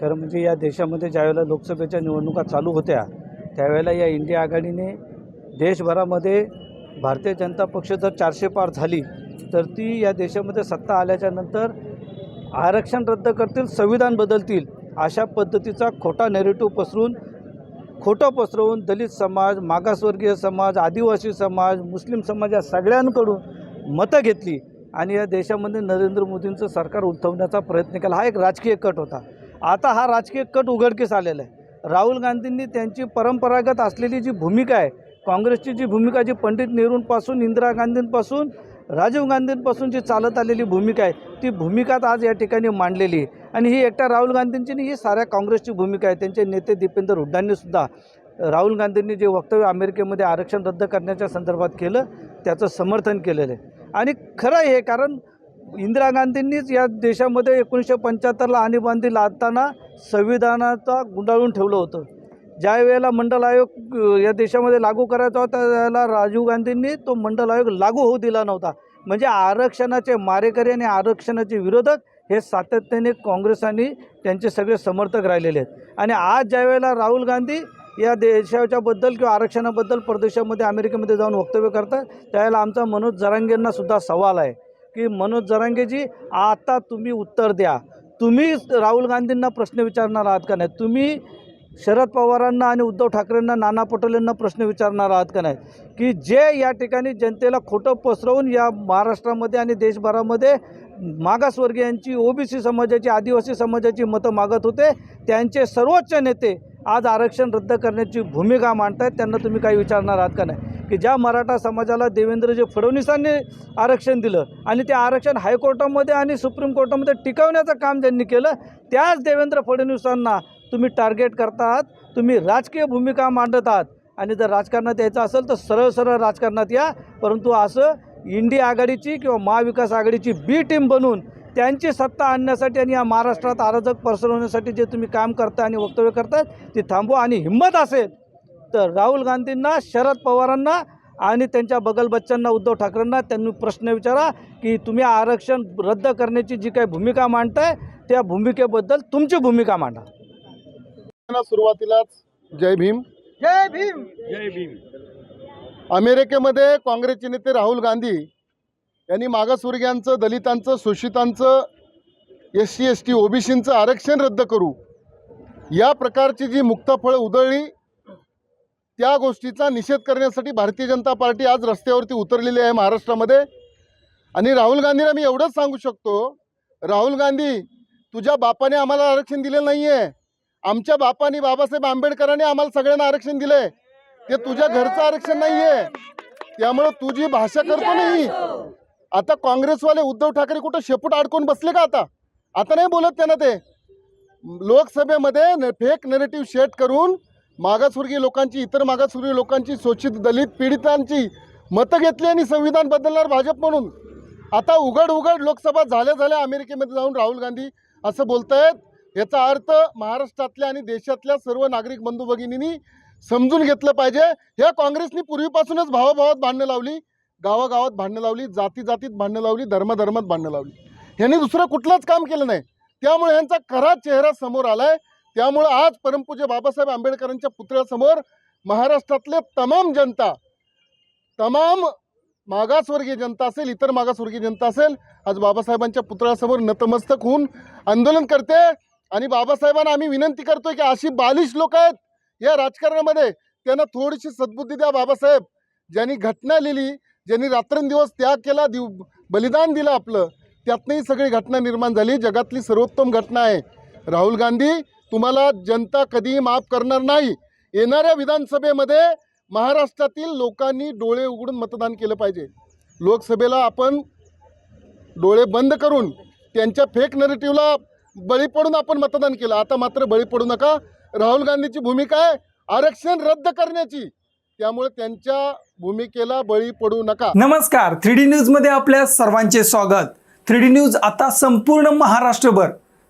खरं म्हणजे या देशामध्ये ज्यावेळेला लोकसभेच्या निवडणुका चालू होत्या त्यावेळेला या इंडिया आघाडीने देशभरामध्ये भारतीय जनता पक्ष जर चारशे पार झाली तर ती या देशामध्ये सत्ता आल्याच्यानंतर आरक्षण रद्द करतील संविधान बदलतील अशा पद्धतीचा खोटा नेरेटिव्ह पसरून खोटं पसरवून दलित समाज मागासवर्गीय समाज आदिवासी समाज मुस्लिम समाज या सगळ्यांकडून मतं घेतली आणि या देशामध्ये नरेंद्र मोदींचं सरकार उलथवण्याचा प्रयत्न केला. हा एक राजकीय कट होता. आता हा राजकीय कट उघडकीस आलेला आहे. राहुल गांधींनी त्यांची परंपरागत असलेली जी भूमिका आहे काँग्रेसची जी भूमिका जी पंडित नेहरूंपासून इंदिरा गांधींपासून राजीव गांधींपासून जी चालत आलेली भूमिका आहे ती भूमिका आज या ठिकाणी मांडलेली आहे. आणि ही एकट्या राहुल गांधींची नाही ही साऱ्या काँग्रेसची भूमिका आहे. त्यांचे नेते दीपेंद्र हुड्डांनीसुद्धा राहुल गांधींनी जे वक्तव्य अमेरिकेमध्ये आरक्षण रद्द करण्याच्या संदर्भात केलं त्याचं समर्थन केलेलं आहे. आणि खरं आहे हे कारण इंदिरा गांधींनीच या देशामध्ये एकोणीसशे पंच्याहत्तरला आणीबांधी लादताना संविधानाचा गुंडाळून ठेवलं होतं. ज्या वेळेला मंडल आयोग या देशामध्ये लागू करायचा होता त्यावेळेला राजीव गांधींनी तो मंडल आयोग लागू होऊ दिला नव्हता. म्हणजे आरक्षणाचे मारेकरी आणि आरक्षणाचे विरोधक हे सातत्याने काँग्रेस आणि त्यांचे सगळे समर्थक राहिलेले आहेत. आणि आज ज्या वेळेला राहुल गांधी या देशाच्याबद्दल किंवा आरक्षणाबद्दल परदेशामध्ये अमेरिकेमध्ये जाऊन वक्तव्य करतात त्यावेळेला आमचा मनोज जरांगेंना सुद्धा सवाल आहे. की मनोज जरांगेजी आता तुम्ही उत्तर द्या. तुम्ही राहुल गांधींना प्रश्न विचारणार आहात का नाही? तुम्ही शरद पवारांना आणि उद्धव ठाकरेंना नाना पटोलेंना प्रश्न विचारणार आहात का नाही? की जे या ठिकाणी जनतेला खोटं पसरवून या महाराष्ट्रामध्ये आणि देशभरामध्ये मागासवर्गीयांची ओबीसी समाजाची आदिवासी समाजाची मतं मागत होते त्यांचे सर्वोच्च नेते आज आरक्षण रद्द करण्याची भूमिका मांडत आहेत त्यांना तुम्ही काही विचारणार आहात का नाही? की ज्या मराठा समाजाला देवेंद्रजी फडणवीसांनी आरक्षण दिलं आणि ते आरक्षण हायकोर्टामध्ये आणि सुप्रीम कोर्टामध्ये टिकवण्याचं काम ज्यांनी केलं त्याच देवेंद्र फडणवीसांना तुम्ही टार्गेट करता आहात तुम्ही राजकीय भूमिका मांडत आहात. आणि जर राजकारणात यायचं असेल तर सरळ सरळ राजकारणात या परंतु असं इंडिया आघाडीची किंवा महाविकास आघाडीची बी टीम बनून त्यांची सत्ता आणण्यासाठी आणि या महाराष्ट्रात अराजक पसरवण्यासाठी जे तुम्ही काम करता आणि वक्तव्य करताय ते थांबवा आणि हिंमत असेल तर राहुल गांधींना शरद पवारांना आणि त्यांच्या बगल बच्चांना उद्धव ठाकरेंना त्यांनी प्रश्न विचारा की तुम्ही आरक्षण रद्द करण्याची जी काही भूमिका मांडताय त्या भूमिकेबद्दल तुमची भूमिका मांडा. ना सुरुवातीलाच जय भीम. जय भीम! जय भीम. अमेरिकेमध्ये काँग्रेसचे नेते राहुल गांधी यांनी मागासवर्गीयांचं दलितांचं शोषितांचं एस सी एस टी ओबीसींचं आरक्षण रद्द करू. या प्रकारची जी मुक्ताफळं उधळली त्या गोष्टीचा निषेध करण्यासाठी भारतीय जनता पार्टी आज रस्त्यावरती उतरलेली आहे महाराष्ट्रामध्ये. आणि राहुल गांधीला मी एवढंच सांगू शकतो राहुल गांधी तुझ्या बापाने आम्हाला आरक्षण दिलेलं नाही आहे आमच्या बापाने बाबासाहेब आंबेडकरांनी आम्हाला सगळ्यांना आरक्षण दिलंय. ते तुझ्या घरचं आरक्षण नाही आहे त्यामुळं तुझी भाषा करतो नाही आता काँग्रेसवाले उद्धव ठाकरे कुठं शेपूट अडकून बसले का आता? आता नाही बोलत त्यांना ते. लोकसभेमध्ये फेक नेरेटिव्ह शेट करून मागासवर्गीय लोकांची इतर मागासवर्गीय लोकांची शोषित दलित पीडितांची मतं घेतली आणि संविधान बदलणार भाजप म्हणून. आता उघड उघड लोकसभा झाल्या झाल्या अमेरिकेमध्ये जाऊन राहुल गांधी असं बोलत आहेत याचा अर्थ महाराष्ट्रातल्या आणि देशातल्या सर्व नागरिक बंधू भगिनींनी समजून घेतलं पाहिजे. ह्या काँग्रेसनी पूर्वीपासूनच भावाभावात भांडणं लावली. गावागावात भांडणं लावली जाती जातीत भांडणं लावली धर्मधर्मात भांडणं लावली. यांनी दुसरं कुठलंच काम केलं नाही. त्यामुळे यांचा खरा चेहरा समोर आला आहे त्यामुळं आज परमपूज्य बाबासाहेब आंबेडकरांच्या पुतळ्यासमोर महाराष्ट्रातले तमाम जनता तमाम मागासवर्गीय जनता असेल इतर मागासवर्गीय जनता असेल आज बाबासाहेबांच्या पुतळ्यासमोर नतमस्तक होऊन आंदोलन करते. आणि बाबासाहेबांना आम्ही विनंती करतोय की अशी बालिश लोक आहेत या राजकारणामध्ये त्यांना थोडीशी सद्बुद्धी द्या बाबासाहेब. ज्यांनी घटना लिहिली ज्यांनी रात्रंदिवस त्याग केला दिव बलिदान दिलं आपलं त्यातनंही सगळी घटना निर्माण झाली. जगातली सर्वोत्तम घटना आहे. राहुल गांधी तुम्हाला जनता कधीही माफ करणार नाही. येणाऱ्या विधानसभेमध्ये महाराष्ट्रातील लोकांनी डोळे उघडून मतदान केलं पाहिजे. लोकसभेला आपण डोळे बंद करून त्यांच्या फेक नरेटिव्हला बळी पडून आपण मतदान केलं. आता मात्र बळी पडू नका. राहुल गांधीची भूमिका आहे. आरक्षण रद्द करण्याची. त्यामुळे त्यांच्या भूमिकेला बळी पडू नका. नमस्कार. थ्री डी न्यूजमध्ये आपल्या सर्वांचे स्वागत. थ्री डी न्यूज आता संपूर्ण महाराष्ट्रभर